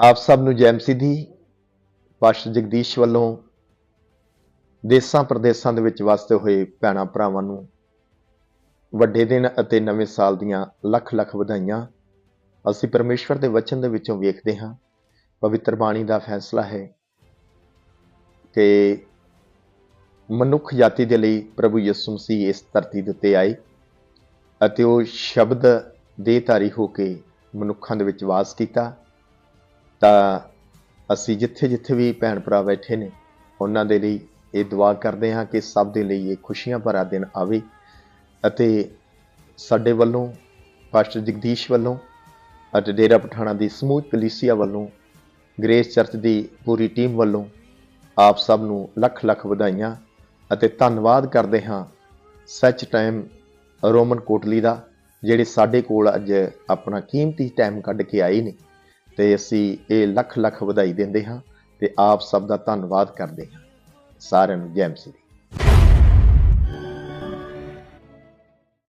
ਆਪ ਸਭ ਨੂੰ ਜੈਮ ਮਸੀਹ। ਦੀ ਜਗਦੀਸ਼ ਵੱਲੋਂ ਦੇਸਾਂ ਪ੍ਰਦੇਸਾਂ ਦੇ ਵਿੱਚ ਵਸਦੇ ਹੋਏ ਭੈਣਾਂ ਭਰਾਵਾਂ ਨੂੰ ਵੱਡੇ ਦਿਨ ਅਤੇ ਨਵੇਂ ਸਾਲ ਦੀਆਂ ਲੱਖ ਲੱਖ ਵਧਾਈਆਂ। ਅਸੀਂ ਪਰਮੇਸ਼ਵਰ ਦੇ ਵਚਨ ਦੇ ਵਿੱਚੋਂ ਵੇਖਦੇ ਹਾਂ। ਪਵਿੱਤਰ ਬਾਣੀ ਦਾ ਫੈਸਲਾ ਹੈ ਕਿ ਮਨੁੱਖ ਜਾਤੀ ਦੇ ਲਈ ਪ੍ਰਭੂ ਯਿਸੂ ਮਸੀਹ ਇਸ ਧਰਤੀ ਦੇ ਉੱਤੇ ਆਏ ਅਤੇ ਉਹ ਸ਼ਬਦ ਦੇਹਧਾਰੀ ਹੋ ਕੇ ਮਨੁੱਖਾਂ ਦੇ ਵਿੱਚ ਵਾਸ ਕੀਤਾ। ਤਾਂ ਅਸੀਂ ਜਿੱਥੇ ਜਿੱਥੇ ਵੀ ਭੈਣ ਭਰਾ ਬੈਠੇ ਨੇ, ਉਹਨਾਂ ਦੇ ਲਈ ਇਹ ਦੁਆ ਕਰਦੇ ਹਾਂ ਕਿ ਸਭ ਦੇ ਲਈ ਇਹ ਖੁਸ਼ੀਆਂ ਭਰਾ ਦਿਨ ਆਵੇ ਅਤੇ ਸਾਡੇ ਵੱਲੋਂ, ਪਾਸਟਰ ਜਗਦੀਸ਼ ਵੱਲੋਂ ਅਤੇ ਡੇਰਾ ਪਠਾਣਾ ਦੀ ਸਮੂਹ ਕਲੀਸਿਆ ਵੱਲੋਂ, ਗ੍ਰੇਸ ਚਰਚ ਦੀ ਪੂਰੀ ਟੀਮ ਵੱਲੋਂ ਆਪ ਸਭ ਨੂੰ ਲੱਖ ਲੱਖ ਵਧਾਈਆਂ ਅਤੇ ਧੰਨਵਾਦ ਕਰਦੇ ਹਾਂ ਸੱਚ ਟਾਈਮ ਰੋਮਨ ਕੋਟਲੀ ਦਾ, ਜਿਹੜੇ ਸਾਡੇ ਕੋਲ ਅੱਜ ਆਪਣਾ ਕੀਮਤੀ ਟਾਈਮ ਕੱਢ ਕੇ ਆਏ ਨੇ। ਤੇ ਅਸੀਂ ਇਹ ਲੱਖ ਲੱਖ ਵਧਾਈ ਦਿੰਦੇ ਹਾਂ ਤੇ ਆਪ ਸਭ ਦਾ ਧੰਨਵਾਦ ਕਰਦੇ ਹਾਂ। ਸਾਰਿਆਂ ਨੂੰ ਜੈ ਮਸੀਹ